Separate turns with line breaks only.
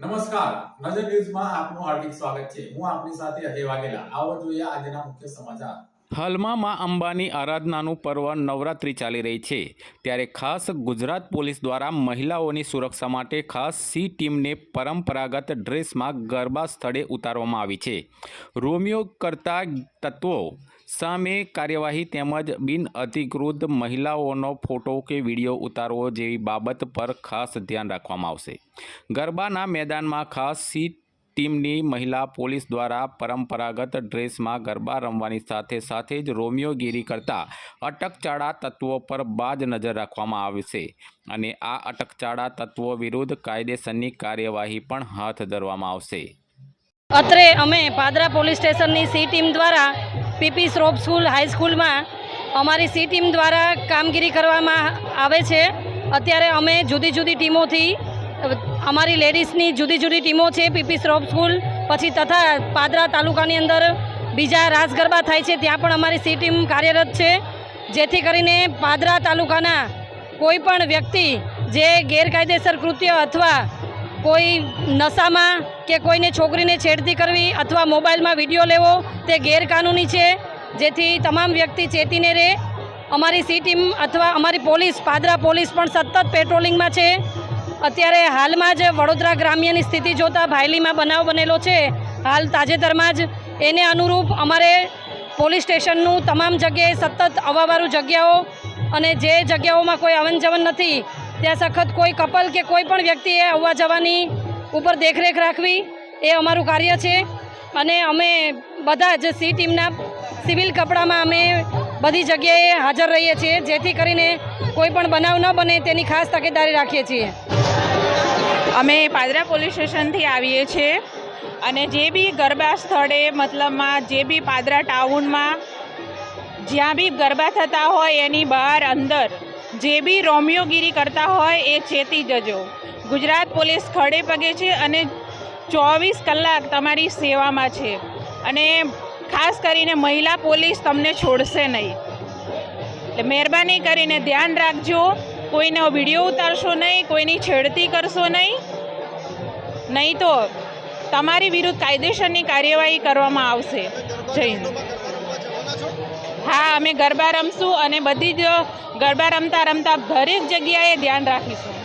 નમસ્કાર. નજર ન્યૂઝમાં આપનું હાર્દિક સ્વાગત છે. હું આપની સાથે અજય વાઘેલા. આવો જોઈએ આજના મુખ્ય સમાચાર.
હાલમાં મા અંબાની આરાધનાનું પર્વ નવરાત્રિ ચાલી રહી છે. ત્યારે ખાસ ગુજરાત પોલીસ દ્વારા મહિલાઓની સુરક્ષા માટે ખાસ સી ટીમને પરંપરાગત ડ્રેસમાં ગરબા સ્થળે ઉતારવામાં આવી છે. રોમિયો કરતા તત્વો સામે કાર્યવાહી તેમજ બિનઅધિકૃત મહિલાઓનો ફોટો કે વીડિયો ઉતારવો જેવી બાબત પર ખાસ ધ્યાન રાખવામાં આવશે. ગરબાના મેદાનમાં ખાસ સી ટીમની મહિલા પોલીસ દ્વારા પરંપરાગત ડ્રેસમાં ગરબા રમવાની સાથે સાથે જ રોમિયોગીરી કરતા અટકચાળા તત્વો પર બાજ નજર રાખવામાં આવશે અને આ અટકચાળા તત્વો વિરુદ્ધ કાયદેસરની કાર્યવાહી પણ હાથ ધરવામાં આવશે.
અત્રે અમે પાદરા પોલીસ સ્ટેશનની સી ટીમ દ્વારા પીપી શ્રોપ સ્કૂલ હાઈસ્કૂલમાં અમારી સી ટીમ દ્વારા કામગીરી કરવામાં આવે છે. અત્યારે અમે જુદી જુદી ટીમોથી અમારી લેડીઝની જુદી જુદી ટીમો છે, પીપી શ્રોપ સ્કૂલ, પછી તથા પાદરા તાલુકાની અંદર બીજા રાસ ગરબા થાય છે, ત્યાં પણ અમારી સી ટીમ કાર્યરત છે, જેથી કરીને પાદરા તાલુકાના કોઈ પણ વ્યક્તિ જે ગેરકાયદેસર કૃત્ય અથવા કોઈ નશામાં કે કોઈને છોકરીને છેડતી કરવી અથવા મોબાઈલમાં વીડિયો લેવો, તે ગેરકાનૂની છે, જેથી તમામ વ્યક્તિ ચેતીને રહે અમારી સી ટીમ અથવા અમારી પોલીસ, પાદરા પોલીસ પણ સતત પેટ્રોલિંગમાં છે. અત્યારે હાલમાં જ વડોદરા ગ્રામ્યની સ્થિતિ જોતાં ભાયલીમાં બનાવ બનેલો છે. હાલ તાજેતરમાં જ એને અનુરૂપ અમારે પોલીસ સ્ટેશનનું તમામ જગ્યાએ સતત અવાવારું જગ્યાઓ અને જે જગ્યાઓમાં કોઈ આવન જવન નથી, ત્યાં સખત કોઈ કપલ કે કોઈ પણ વ્યક્તિએ આવવા જવાની ઉપર દેખરેખ રાખવી એ અમારું કાર્ય છે. અને અમે બધા જ સી ટીમના સિવિલ કપડામાં અમે બધી જગ્યાએ હાજર રહીએ છીએ, જેથી કરીને કોઈ પણ બનાવ ન બને તેની ખાસ તકેદારી રાખીએ છીએ.
અમે પાદરા પોલીસ સ્ટેશનથી આવીએ છીએ અને જે બી ગરબા સ્થળે, મતલબમાં જે બી પાદરા ટાઉનમાં જ્યાં બી ગરબા થતા હોય એની બહાર અંદર જે બી રોમિયોગીરી કરતા હોય એ ચેતી જજો. ગુજરાત પોલીસ ખડે પગે છે અને ચોવીસ કલાક તમારી સેવામાં છે. અને ખાસ કરીને મહિલા પોલીસ તમને છોડશે નહીં. એટલે મહેરબાની કરીને ધ્યાન રાખજો, કોઈનો વીડિયો ઉતારશો નહીં, કોઈની છેડતી કરશો નહીં. નહીં તો તમારી વિરુદ્ધ કાયદેસરની કાર્યવાહી કરવામાં આવશે. જય હા, અમે ગરબા રમશું અને બધી જ ગરબા રમતા રમતા દરેક જગ્યાએ ધ્યાન રાખીશું.